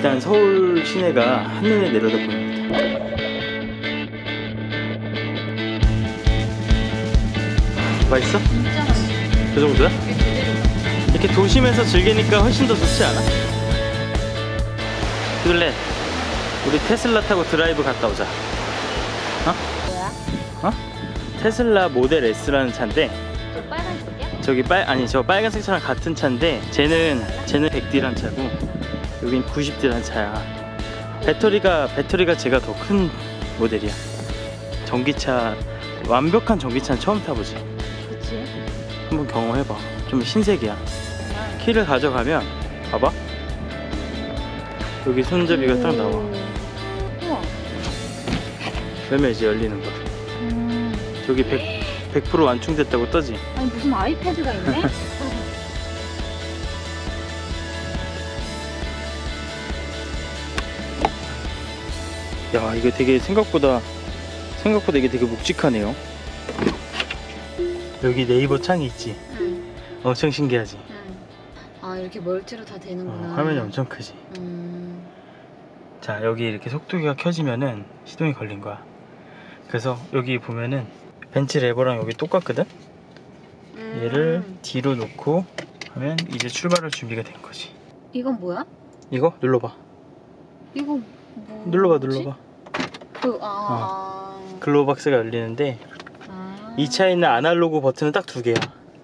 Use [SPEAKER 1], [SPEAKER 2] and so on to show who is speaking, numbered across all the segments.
[SPEAKER 1] 일단 서울 시내가 한눈에 내려다 보입니다. 맛있어?
[SPEAKER 2] 진짜 맛있어.
[SPEAKER 1] 그 정도야? 이렇게 도심에서 즐기니까 훨씬 더 좋지 않아? 그래 우리 테슬라 타고 드라이브 갔다 오자
[SPEAKER 2] 뭐야?
[SPEAKER 1] 어? 테슬라 모델 S라는 차인데
[SPEAKER 2] 저 빨간색이야?
[SPEAKER 1] 저기 빨 아니 저 빨간색 차랑 같은 차인데 쟤는 쟤는 100D란 차고 여긴 90D란 차야 배터리가 배터리가 제가 더 큰 모델이야 전기차 완벽한 전기차는 처음 타보지
[SPEAKER 2] 그치.
[SPEAKER 1] 한번 경험해봐 좀 신세계야
[SPEAKER 2] 정말.
[SPEAKER 1] 키를 가져가면 봐봐 여기 손잡이가 딱 나와
[SPEAKER 2] 우와.
[SPEAKER 1] 그러면 이제 열리는 거야
[SPEAKER 2] 음.
[SPEAKER 1] 저기 100, 100% 완충됐다고 떠지
[SPEAKER 2] 아니 무슨 아이패드가 있네?
[SPEAKER 1] 야 이거 되게 생각보다 생각보다 이게 되게 묵직하네요 여기 네이버 창이 있지
[SPEAKER 2] 응.
[SPEAKER 1] 엄청 신기하지
[SPEAKER 2] 응. 아 이렇게 멀티로 다
[SPEAKER 1] 어,
[SPEAKER 2] 되는구나.
[SPEAKER 1] 화면이 엄청 크지
[SPEAKER 2] 음.
[SPEAKER 1] 자 여기 이렇게 속도기가 켜지면은 시동이 걸린 거야 그래서 여기 보면은 벤치 레버랑 여기 똑같거든
[SPEAKER 2] 음.
[SPEAKER 1] 얘를 뒤로 놓고 하면 이제 출발할 준비가 된 거지
[SPEAKER 2] 이건 뭐야?
[SPEAKER 1] 이거 눌러봐
[SPEAKER 2] 이거 뭐?
[SPEAKER 1] 눌러봐 눌러봐
[SPEAKER 2] 그 아.
[SPEAKER 1] 글로박스가 열리는데
[SPEAKER 2] 아.
[SPEAKER 1] 이 차에 있는 아날로그 버튼은 딱 두 개야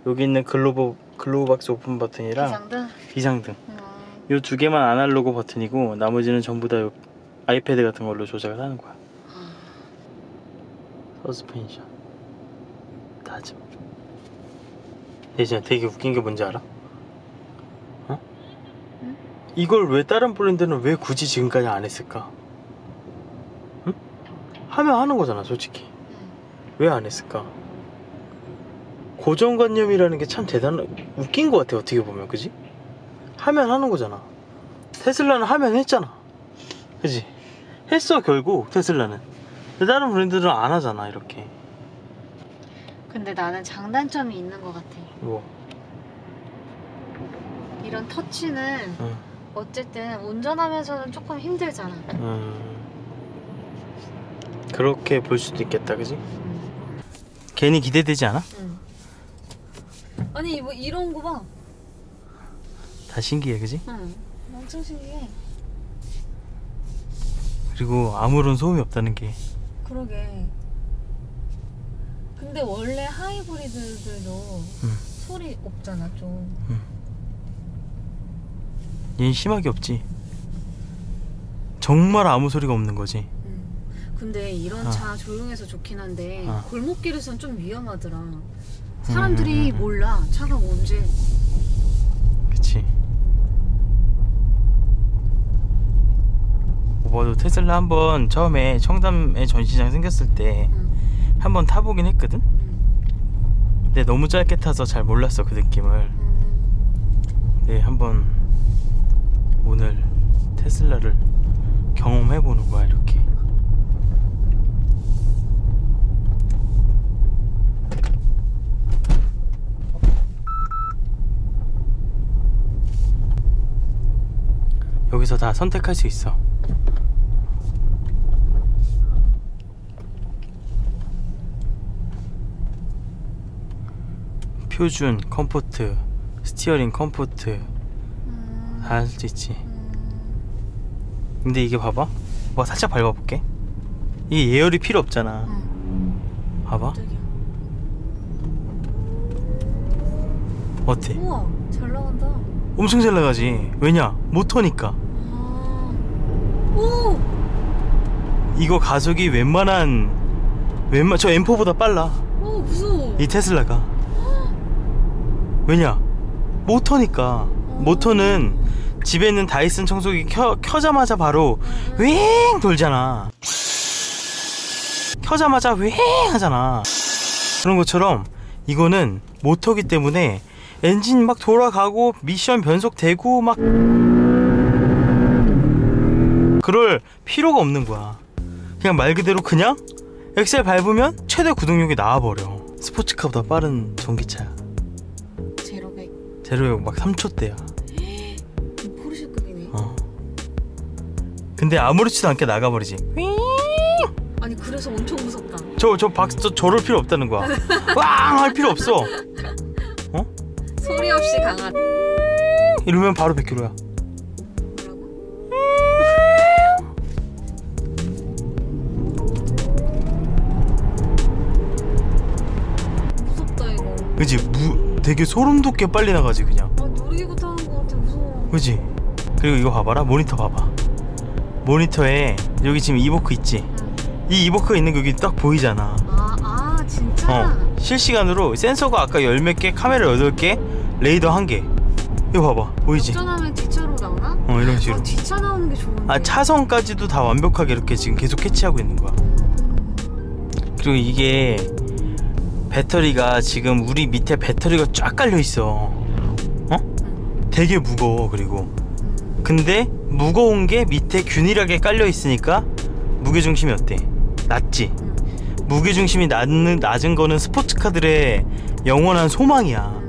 [SPEAKER 1] 여기 있는 글로브 글로우박스 오픈 버튼이랑
[SPEAKER 2] 비상등.
[SPEAKER 1] 비상등
[SPEAKER 2] 음.
[SPEAKER 1] 이두 개만 아날로그 버튼이고 나머지는 전부 다요 아이패드 같은 걸로 조작을 하는 거야 서스펜션 다짐 예전 되게 웃긴 게 뭔지 알아? 이걸 왜 다른 브랜드는 왜 굳이 지금까지 안 했을까? 응? 하면 하는 거잖아 솔직히 왜 안 했을까? 고정관념이라는 게 참 대단한 웃긴 것 같아 어떻게 보면 그지? 하면 하는 거잖아 테슬라는 하면 했잖아 그지? 했어 결국 테슬라는 근데 다른 브랜드들은 안 하잖아 이렇게
[SPEAKER 2] 근데 나는 장단점이 있는 것 같아.
[SPEAKER 1] 뭐
[SPEAKER 2] 이런 터치는
[SPEAKER 1] 응.
[SPEAKER 2] 어쨌든 운전하면서는 조금 힘들잖아.
[SPEAKER 1] 음, 그렇게 볼 수도 있겠다 그지?
[SPEAKER 2] 음.
[SPEAKER 1] 괜히 기대되지 않아?
[SPEAKER 2] 응. 아니 뭐 이런 거 봐.
[SPEAKER 1] 다 신기해 그지?
[SPEAKER 2] 응. 엄청 신기해.
[SPEAKER 1] 그리고 아무런 소음이 없다는 게
[SPEAKER 2] 그러게. 근데 원래 하이브리드들도
[SPEAKER 1] 응.
[SPEAKER 2] 소리 없잖아 좀.
[SPEAKER 1] 얘는 심하게 없지 정말 아무 소리가 없는 거지
[SPEAKER 2] 응. 근데 이런
[SPEAKER 1] 어.
[SPEAKER 2] 차 조용해서 좋긴 한데
[SPEAKER 1] 어.
[SPEAKER 2] 골목길에선 좀 위험하더라. 사람들이
[SPEAKER 1] 음, 음, 음.
[SPEAKER 2] 몰라 차가 뭔지.
[SPEAKER 1] 그치 오빠도 테슬라 한번 처음에 청담에 전시장 생겼을 때
[SPEAKER 2] 응.
[SPEAKER 1] 한번 타보긴 했거든?
[SPEAKER 2] 응.
[SPEAKER 1] 근데 너무 짧게 타서 잘 몰랐어 그 느낌을
[SPEAKER 2] 음.
[SPEAKER 1] 네 한번 오늘 테슬라를 경험해보는 거야 이렇게. 여기서 다 선택할 수 있어. 표준, 컴포트, 스티어링 컴포트 할 수 있지
[SPEAKER 2] 음.
[SPEAKER 1] 근데 이게 봐봐 뭐 살짝 밟아볼게 이게 예열이 필요 없잖아
[SPEAKER 2] 응.
[SPEAKER 1] 봐봐. 어때?
[SPEAKER 2] 우와 잘 나간다.
[SPEAKER 1] 엄청 잘 나가지 왜냐? 모터니까
[SPEAKER 2] 아. 오.
[SPEAKER 1] 이거 가속이 웬만한 웬만 저 M4보다 빨라
[SPEAKER 2] 오 무서워.
[SPEAKER 1] 이 테슬라가 왜냐? 모터니까 모터는 집에 있는 다이슨 청소기 켜, 켜자마자 바로 윙 돌잖아. 켜자마자 윙 하잖아. 그런 것처럼 이거는 모터기 때문에 엔진 막 돌아가고 미션 변속되고 막 그럴 필요가 없는 거야. 그냥 말 그대로 그냥 엑셀 밟으면 최대 구동력이 나와버려. 스포츠카보다 빠른 전기차야.
[SPEAKER 2] 제로백.
[SPEAKER 1] 제로역 막 3초대야 근데 아무렇지도 않게 나가버리지.
[SPEAKER 2] 아니 그래서 엄청 무섭다.
[SPEAKER 1] 저저박저 저럴 필요 없다는 거야. 왕 할 필요 없어.
[SPEAKER 2] 소리 없이 강한.
[SPEAKER 1] 이러면 바로 100km야
[SPEAKER 2] 뭐라고? 무섭다 이거.
[SPEAKER 1] 그지? 무 되게 소름 돋게 빨리 나가지 그냥.
[SPEAKER 2] 아 놀이기구 타는 거 같아 무서워.
[SPEAKER 1] 그지? 그리고 이거 봐봐라. 모니터 봐봐 모니터에 여기 지금 이보크 있지 이 이보크 있는 거 여기 딱 보이잖아
[SPEAKER 2] 아, 아 진짜?
[SPEAKER 1] 어 실시간으로 센서가 아까 열 몇 개 카메라 여덟 개 레이더 한 개 이거 봐봐 보이지
[SPEAKER 2] 역전하면 뒤차로 나오나?
[SPEAKER 1] 어 이런 식으로
[SPEAKER 2] 아, 뒤차 나오는 게 좋은데.
[SPEAKER 1] 아 차선까지도 다 완벽하게 이렇게 지금 계속 캐치하고 있는 거야 그리고 이게 배터리가 지금 우리 밑에 배터리가 쫙 깔려 있어 어? 되게 무거워 그리고 근데 무거운 게 밑에 균일하게 깔려 있으니까 무게 중심이 어때? 낮지. 무게 중심이 낮은 낮은 거는 스포츠카들의 영원한 소망이야.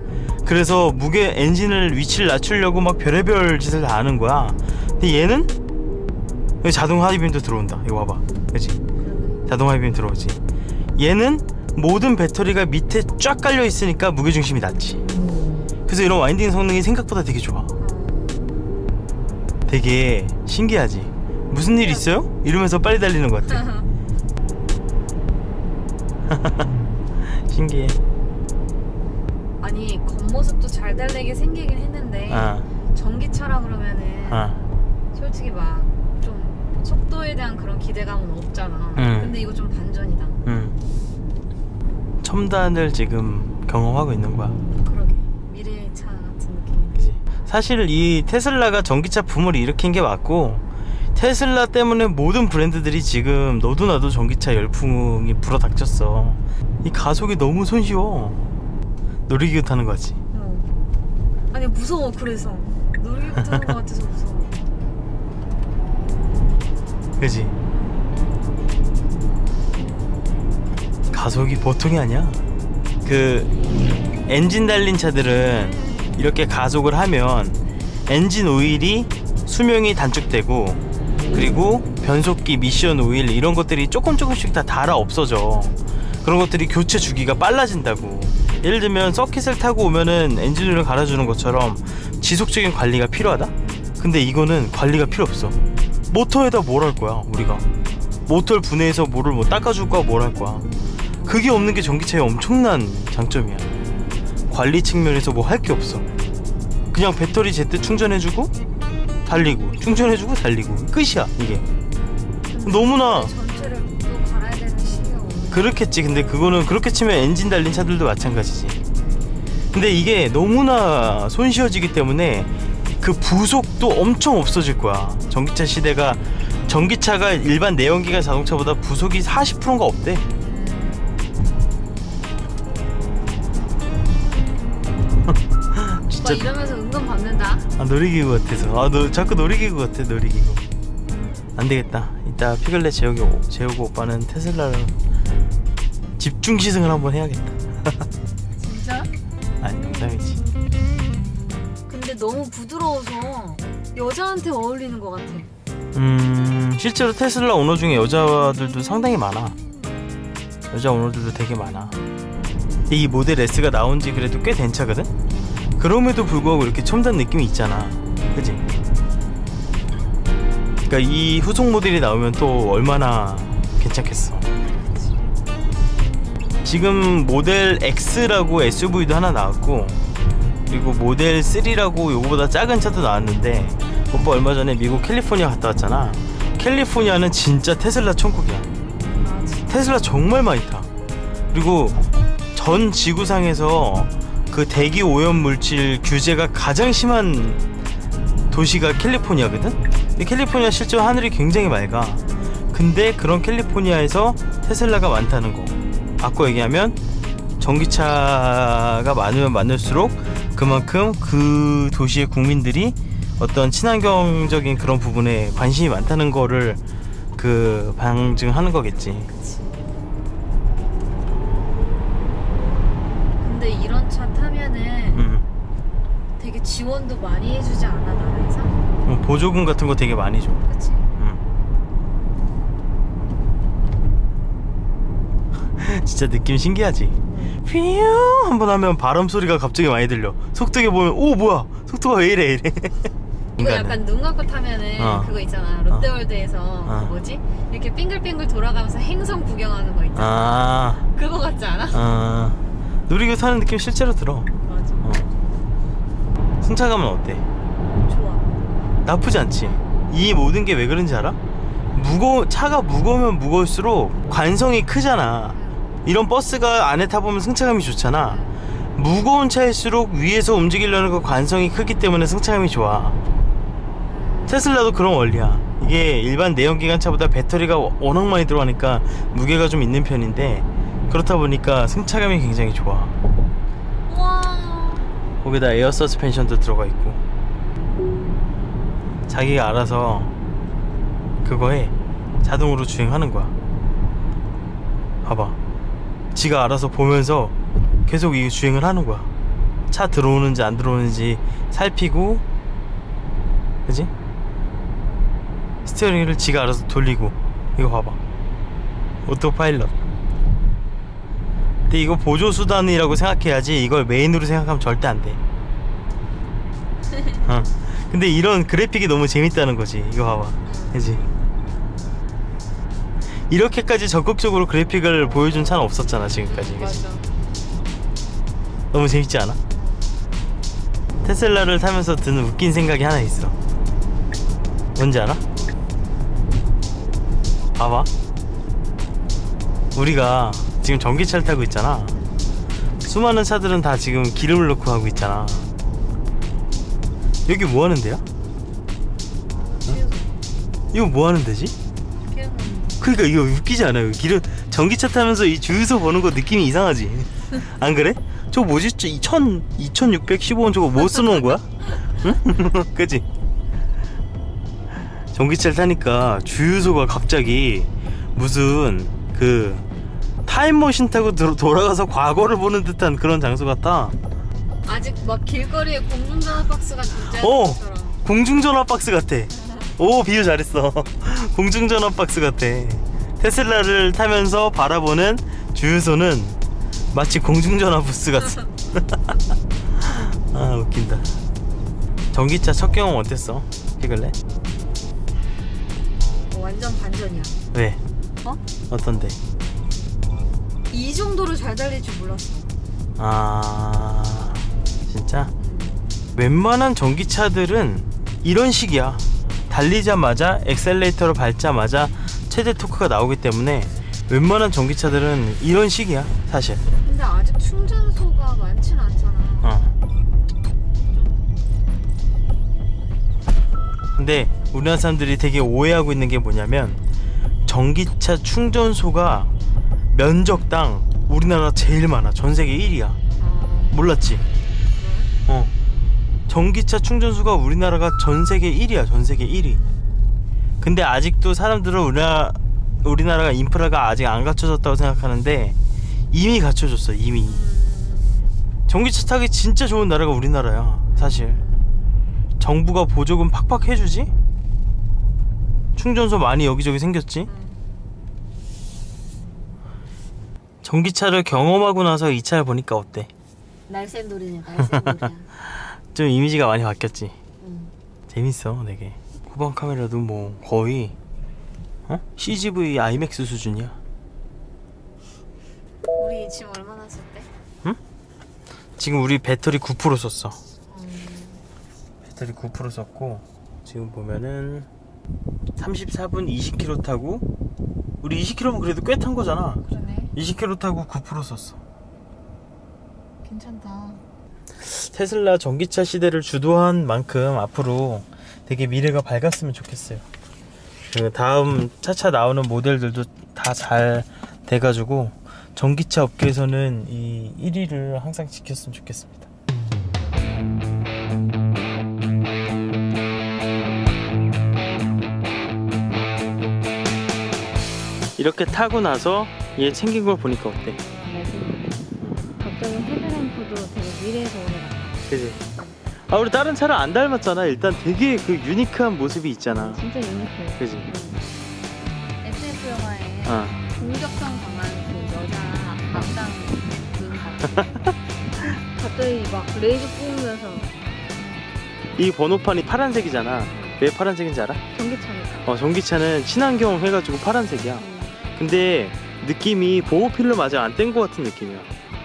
[SPEAKER 1] 그래서 무게 엔진을 위치를 낮추려고 막 별의별 짓을 다 하는 거야. 근데 얘는 여기 자동 하이빔도 들어온다. 이거 봐봐. 그지? 자동 하이빔 들어오지. 얘는 모든 배터리가 밑에 쫙 깔려 있으니까 무게 중심이 낮지. 그래서 이런 와인딩 성능이 생각보다 되게 좋아. 되게 신기하지. 무슨 일 있어요? 이러면서 빨리 달리는 것 같아. 신기해.
[SPEAKER 2] 아니 겉모습도 잘 달리게 생기긴 했는데
[SPEAKER 1] 아,
[SPEAKER 2] 전기차라 그러면은
[SPEAKER 1] 아,
[SPEAKER 2] 솔직히 막 좀 속도에 대한 그런 기대감은 없잖아.
[SPEAKER 1] 음.
[SPEAKER 2] 근데 이거 좀 반전이다.
[SPEAKER 1] 음. 첨단을 지금 경험하고 있는 거야.
[SPEAKER 2] 그러게 미래의 차 같은 느낌.
[SPEAKER 1] 그지? 사실 이 테슬라가 전기차 붐을 일으킨 게 맞고 테슬라 때문에 모든 브랜드들이 지금 너도 나도 전기차 열풍이 불어닥쳤어. 이 가속이 너무 손쉬워. 놀이기구 타는 거지.
[SPEAKER 2] 어. 아니 무서워 그래서 놀이기구 타는 것 같아서 무서워.
[SPEAKER 1] 그지? 가속이 보통이 아니야. 그 엔진 달린 차들은 이렇게 가속을 하면 엔진 오일이 수명이 단축되고 그리고 변속기 미션 오일 이런 것들이 조금 조금씩 다 달아 없어져. 그런 것들이 교체 주기가 빨라진다고. 예를 들면 서킷을 타고 오면은 엔진 오일을 갈아주는 것처럼 지속적인 관리가 필요하다? 근데 이거는 관리가 필요 없어. 모터에다 뭘 할 거야 우리가 모터를 분해해서 뭐를 뭐 닦아줄 거야 뭘 할 거야 그게 없는 게 전기차의 엄청난 장점이야 관리 측면에서 뭐 할 게 없어. 그냥 배터리 제때 충전해주고 달리고 충전해주고 달리고. 끝이야 이게. 너무나. 그렇겠지. 근데 그거는 그렇게 치면 엔진 달린 차들도 마찬가지지. 근데 이게 너무나 손쉬워지기 때문에 그 부속도 엄청 없어질 거야. 전기차 시대가 전기차가 일반 내연기관 자동차보다 부속이 40%가 없대
[SPEAKER 2] 오빠 이러면서 은근 받는다.
[SPEAKER 1] 아 놀이기구 같아서. 아 너 자꾸 놀이기구 같아 놀이기구. 안 되겠다. 이따 피글렛 재우기 오- 재우고 오빠는 테슬라로 집중 시승을 한번 해야겠다.
[SPEAKER 2] 진짜?
[SPEAKER 1] 아니 농담이지.
[SPEAKER 2] 근데 너무 부드러워서 여자한테 어울리는 것 같아.
[SPEAKER 1] 음 실제로 테슬라 오너 중에 여자들도 상당히 많아. 여자 오너들도 되게 많아. 이 모델 S가 나온 지 그래도 꽤 된 차거든 그럼에도 불구하고 이렇게 첨단 느낌이 있잖아. 그지? 그러니까 이 후속 모델이 나오면 또 얼마나 괜찮겠어. 지금 모델 X라고 SUV도 하나 나왔고 그리고 모델 3라고 요거보다 작은 차도 나왔는데 오빠 얼마 전에 미국 캘리포니아 갔다 왔잖아. 캘리포니아는 진짜 테슬라 천국이야. 테슬라 정말 많이 타. 그리고 전 지구상에서 그 대기 오염 물질 규제가 가장 심한 도시가 캘리포니아거든? 캘리포니아 실제로 하늘이 굉장히 맑아. 근데 그런 캘리포니아에서 테슬라가 많다는 거. 바꿔 얘기하면 전기차가 많으면 많을수록 그만큼 그 도시의 국민들이 어떤 친환경적인 그런 부분에 관심이 많다는 거를 그 방증하는 거겠지.
[SPEAKER 2] 지원도 많이 해주지 않아 나라에서?
[SPEAKER 1] 어, 보조금 같은 거 되게 많이 줘.
[SPEAKER 2] 그렇지.
[SPEAKER 1] 음. 진짜 느낌 신기하지? 피우 한번 하면 바람 소리가 갑자기 많이 들려. 속도계 보면 오 뭐야 속도가 왜 이래 이래.
[SPEAKER 2] 이거 약간 눈 감고 타면은
[SPEAKER 1] 어.
[SPEAKER 2] 그거 있잖아 어. 롯데월드에서
[SPEAKER 1] 어.
[SPEAKER 2] 그 뭐지 이렇게 빙글빙글 돌아가면서 행성 구경하는 거 있잖아.
[SPEAKER 1] 아.
[SPEAKER 2] 그거 같지 않아?
[SPEAKER 1] 아. 놀이기구 타는 느낌 실제로 들어. 승차감은 어때?
[SPEAKER 2] 좋아.
[SPEAKER 1] 나쁘지 않지. 이 모든 게 왜 그런지 알아? 무거 차가 무거우면 무거울수록 관성이 크잖아. 이런 버스가 안에 타보면 승차감이 좋잖아. 무거운 차일수록 위에서 움직이려는 그 관성이 크기 때문에 승차감이 좋아. 테슬라도 그런 원리야. 이게 일반 내연기관차보다 배터리가 워낙 많이 들어가니까 무게가 좀 있는 편인데 그렇다 보니까 승차감이 굉장히 좋아 거기다 에어 서스펜션도 들어가 있고. 자기가 알아서 그거에 자동으로 주행하는 거야. 봐봐. 지가 알아서 보면서 계속 이 주행을 하는 거야. 차 들어오는지 안 들어오는지 살피고 그지? 스티어링을 지가 알아서 돌리고. 이거 봐봐. 오토파일럿 근데 이거 보조 수단이라고 생각해야지 이걸 메인으로 생각하면 절대 안 돼. 어. 근데 이런 그래픽이 너무 재밌다는 거지. 이거 봐봐. 그지? 이렇게까지 적극적으로 그래픽을 보여준 차는 없었잖아 지금까지. 그지?
[SPEAKER 2] 맞아.
[SPEAKER 1] 너무 재밌지 않아? 테슬라를 타면서 드는 웃긴 생각이 하나 있어. 뭔지 알아? 봐봐. 우리가 지금 전기차를 타고 있잖아 수많은 차들은 다 지금 기름을 넣고 하고 있잖아 여기 뭐 하는 데야? 이거 뭐 하는 데지? 그러니까 이거 웃기지 않아요? 기름 전기차 타면서 이 주유소 보는 거 느낌이 이상하지? 안 그래? 저 뭐지? 저 2000, 2615원 저거 뭐 써놓은 거야? 응? 그지? 전기차를 타니까 주유소가 갑자기 무슨 그 타임머신 타고 도- 돌아가서 과거를 보는 듯한 그런 장소 같아
[SPEAKER 2] 아직 막 길거리에 공중전화 박스가
[SPEAKER 1] 어 공중전화 박스 같아 오 비유 잘했어 공중전화 박스 같아 테슬라를 타면서 바라보는 주유소는 마치 공중전화 부스 같아 아 웃긴다 전기차 첫 경험 어땠어? 피글레?
[SPEAKER 2] 어, 완전 반전이야
[SPEAKER 1] 왜?
[SPEAKER 2] 어?
[SPEAKER 1] 어떤데?
[SPEAKER 2] 이 정도로 잘 달릴 줄 몰랐어
[SPEAKER 1] 아 진짜? 웬만한 전기차들은 이런 식이야 달리자마자 엑셀레이터를 밟자마자 최대 토크가 나오기 때문에 웬만한 전기차들은 이런 식이야 사실
[SPEAKER 2] 근데 아직 충전소가 많진 않잖아
[SPEAKER 1] 어. 근데 우리나라 사람들이 되게 오해하고 있는 게 뭐냐면 전기차 충전소가 면적당 우리나라 제일 많아 전 세계 1위야
[SPEAKER 2] 아,
[SPEAKER 1] 몰랐지? 어. 전기차 충전소가 우리나라가 전 세계 1위야. 전 세계 1위. 근데 아직도 사람들은 우리나라 우리나라가 인프라가 아직 안 갖춰졌다고 생각하는데 이미 갖춰졌어. 이미. 전기차 타기 진짜 좋은 나라가 우리나라야. 사실. 정부가 보조금 팍팍 해주지? 충전소 많이 여기저기 생겼지? 전기차를 경험하고 나서 이 차를 보니까 어때?
[SPEAKER 2] 날쌘돌이네 날쌘돌이야
[SPEAKER 1] 좀 이미지가 많이 바뀌었지.
[SPEAKER 2] 응.
[SPEAKER 1] 재밌어, 되게. 후방 카메라도 뭐 거의 어? CGV IMAX 수준이야.
[SPEAKER 2] 우리 지금 얼마나 썼대?
[SPEAKER 1] 지금 우리 배터리 9% 썼어.
[SPEAKER 2] 음,
[SPEAKER 1] 배터리 9% 썼고 지금 보면은 34분 20km 타고 우리 20km면 그래도 꽤 탄 거잖아.
[SPEAKER 2] 그러네
[SPEAKER 1] 20km 타고 9% 썼어.
[SPEAKER 2] 괜찮다
[SPEAKER 1] 테슬라 전기차 시대를 주도한 만큼 앞으로 되게 미래가 밝았으면 좋겠어요. 그 다음 차차 나오는 모델들도 다 잘 돼가지고 전기차 업계에서는 이 1위를 항상 지켰으면 좋겠습니다. 이렇게 타고 나서 얘 챙긴 걸 보니까 어때?
[SPEAKER 2] 갑자기 헤드램프도 되게 미래에서 오는 것 같아
[SPEAKER 1] 그지? 아 우리 다른 차를 안 닮았잖아. 일단 되게 그 유니크한 모습이 있잖아.
[SPEAKER 2] 진짜 유니크해
[SPEAKER 1] 그지?
[SPEAKER 2] SF 영화에
[SPEAKER 1] 어.
[SPEAKER 2] 공격성 강한 그 여자 담당 그 갑자기 막 레이저 뿜으면서
[SPEAKER 1] 이 번호판이 파란색이잖아. 왜 파란색인지 알아?
[SPEAKER 2] 전기차니까.
[SPEAKER 1] 어, 전기차는 친환경 해가지고 파란색이야.
[SPEAKER 2] 음.
[SPEAKER 1] 근데 느낌이 보호필름 아직 안뗀 것 같은 느낌이야.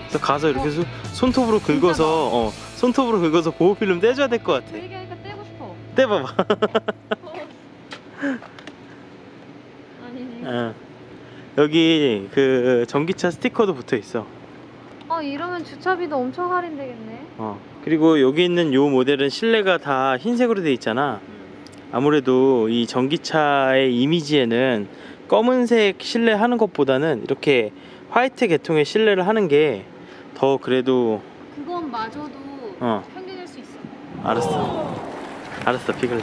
[SPEAKER 1] 그래서 가서 이렇게
[SPEAKER 2] 어?
[SPEAKER 1] 수- 손톱으로 긁어서 어, 손톱으로 긁어서 보호필름 떼줘야 될 것 같아.
[SPEAKER 2] 그 얘기 하니까 떼고 싶어.
[SPEAKER 1] 떼봐봐.
[SPEAKER 2] 아니네.
[SPEAKER 1] 어. 여기 그 전기차 스티커도 붙어 있어.
[SPEAKER 2] 아 이러면 주차비도 엄청 할인되겠네.
[SPEAKER 1] 어. 그리고 여기 있는 요 모델은 실내가 다 흰색으로 돼 있잖아. 아무래도 이 전기차의 이미지에는 검은색 실내 하는 것보다는 이렇게 화이트 계통의 실내를 하는 게 더 그래도
[SPEAKER 2] 그건 마저도
[SPEAKER 1] 어.
[SPEAKER 2] 평균일 수 있어.
[SPEAKER 1] 알았어. 알았어. 피글렛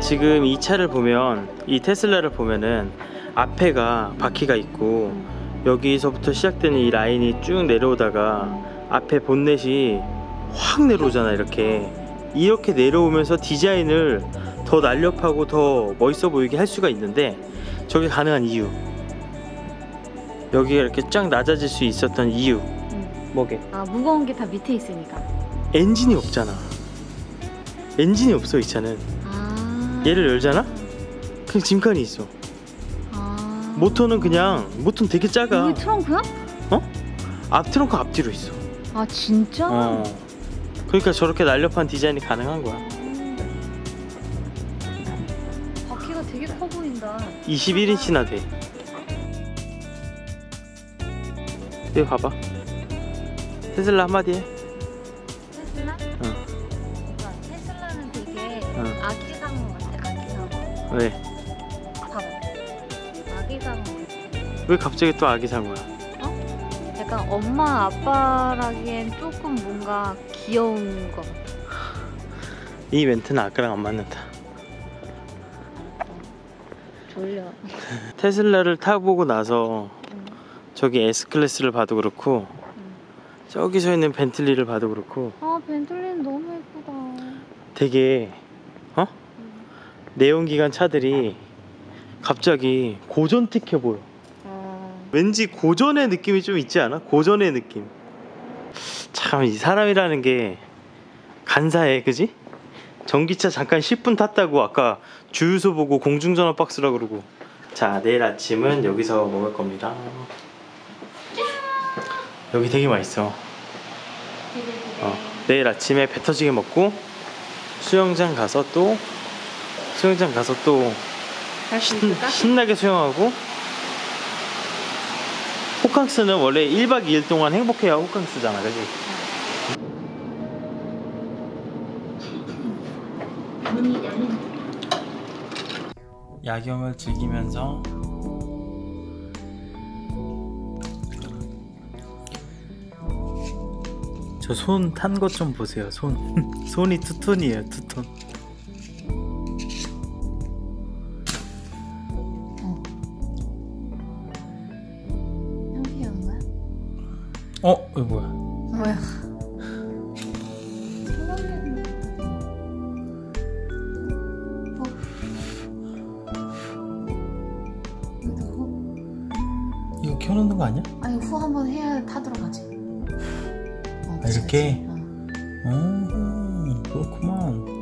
[SPEAKER 1] 지금 이 차를 보면 이 테슬라를 보면은 앞에가 바퀴가 있고 여기서부터 시작되는 이 라인이 쭉 내려오다가 앞에 본넷이 확 내려오잖아 이렇게. 이렇게 내려오면서 디자인을 더 날렵하고 더 멋있어 보이게 할 수가 있는데 저게 가능한 이유 여기가 이렇게 쫙 낮아질 수 있었던 이유 뭐게
[SPEAKER 2] 아 무거운 게 다 밑에 있으니까.
[SPEAKER 1] 엔진이 없잖아 엔진이 없어 이 차는
[SPEAKER 2] 아.
[SPEAKER 1] 얘를 열잖아? 그냥 짐칸이 있어
[SPEAKER 2] 아.
[SPEAKER 1] 모터는 그냥 모터는 되게 작아
[SPEAKER 2] 이게 트렁크야?
[SPEAKER 1] 앞 트렁크 앞뒤로 있어
[SPEAKER 2] 아 진짜?
[SPEAKER 1] 어. 그러니까 저렇게 날렵한 디자인이 가능한 거야. 21인치나 돼. 여기 봐봐. 테슬라 한마디 해.
[SPEAKER 2] 테슬라?
[SPEAKER 1] 응.
[SPEAKER 2] 그러니까 테슬라는 되게
[SPEAKER 1] 응.
[SPEAKER 2] 아기 상어 같아. 아기 상어.
[SPEAKER 1] 왜?
[SPEAKER 2] 봐봐. 아기 상어.
[SPEAKER 1] 왜 갑자기 또 아기 상어야?
[SPEAKER 2] 약간 엄마 아빠라기엔 조금 뭔가 귀여운 거. 같아.
[SPEAKER 1] 이 멘트는 아까랑 안 맞는다.
[SPEAKER 2] 졸려.
[SPEAKER 1] 테슬라를 타보고 나서
[SPEAKER 2] 응.
[SPEAKER 1] 저기 S 클래스를 봐도 그렇고
[SPEAKER 2] 응.
[SPEAKER 1] 저기 서 있는 벤틀리를 봐도 그렇고
[SPEAKER 2] 아 벤틀리는 너무 예쁘다.
[SPEAKER 1] 되게 어?
[SPEAKER 2] 응.
[SPEAKER 1] 내연기관 차들이 갑자기 고전틱해 보여.
[SPEAKER 2] 어.
[SPEAKER 1] 왠지 고전의 느낌이 좀 있지 않아? 고전의 느낌. 참 이 사람이라는 게 간사해, 그지? 전기차 잠깐 10분 탔다고 아까 주유소 보고 공중전화 박스라 그러고. 자, 내일 아침은 여기서 먹을 겁니다. 여기 되게 맛있어. 어, 내일 아침에 배 터지게 먹고 수영장 가서 또 수영장 가서 또 신? 신나게 수영하고 호캉스는 원래 1박 2일 동안 행복해야 호캉스잖아 그지? 야경을 즐기면서 저 손 탄 것 좀 보세요 손 손이 투톤이에요 투톤
[SPEAKER 2] 거야?
[SPEAKER 1] 어? 이거 뭐야?
[SPEAKER 2] 뭐야?
[SPEAKER 1] 거 아니야?
[SPEAKER 3] 아니 후 한번 해야 타들어가지. 어,
[SPEAKER 1] 아, 이렇게?
[SPEAKER 3] 어.
[SPEAKER 1] 음, 그렇구만.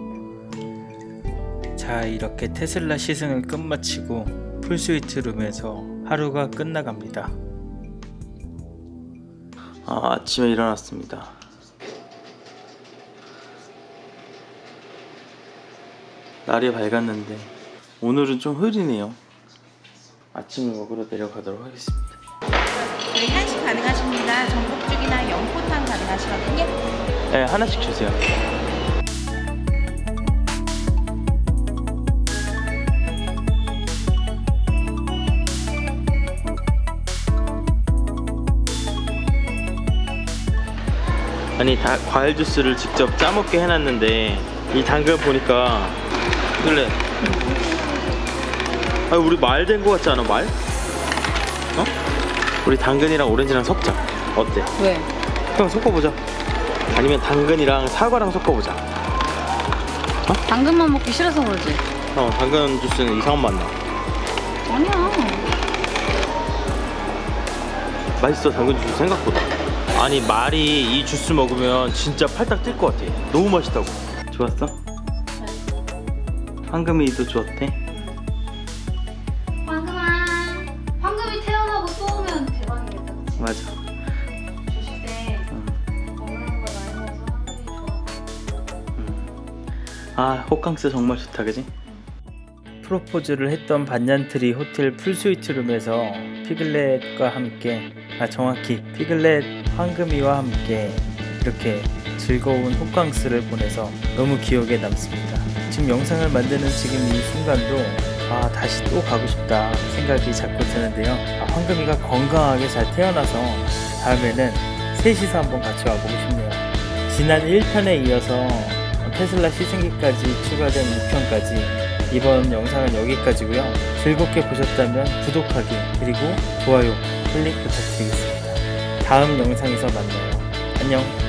[SPEAKER 1] 자, 이렇게 테슬라 시승을 끝마치고 풀스위트 룸에서 하루가 끝나갑니다. 아, 아침에 일어났습니다. 날이 밝았는데 오늘은 좀 흐리네요. 아침을 먹으러 내려가도록 하겠습니다.
[SPEAKER 3] 저희 한식 가능하십니다. 전복죽이나 연포탕 가능하시거든요.
[SPEAKER 1] 네, 하나씩 주세요. 아니 다 과일 주스를 직접 짜먹게 해놨는데 이 당근 보니까 그래 아 우리 말 된 거 같지 않아 말? 어? 우리 당근이랑 오렌지랑 섞자 어때?
[SPEAKER 2] 왜?
[SPEAKER 1] 그냥 섞어보자. 아니면 당근이랑 사과랑 섞어보자.
[SPEAKER 2] 당근만 먹기 싫어서 그러지.
[SPEAKER 1] 어, 당근 주스는 이상한 맛 나.
[SPEAKER 2] 아니야.
[SPEAKER 1] 맛있어 당근 주스 생각보다 아니 말이 이 주스 먹으면 진짜 팔딱 뛸 것 같아 너무 맛있다고 좋았어? 황금이도 좋았대? 호캉스 정말 좋다 그지? 프로포즈를 했던 반얀트리 호텔 풀스위트룸에서 피글렛과 함께 아 정확히 피글렛 황금이와 함께 이렇게 즐거운 호캉스를 보내서 너무 기억에 남습니다. 지금 영상을 만드는 지금 이 순간도 아 다시 또 가고 싶다 생각이 자꾸 드는데요. 아, 황금이가 건강하게 잘 태어나서 다음에는 셋이서 한번 같이 와보고 싶네요. 지난 1편에 이어서 테슬라 시승기까지 추가된 2편까지 이번 영상은 여기까지고요. 즐겁게 보셨다면 구독하기 그리고 좋아요 클릭 부탁드리겠습니다. 다음 영상에서 만나요. 안녕.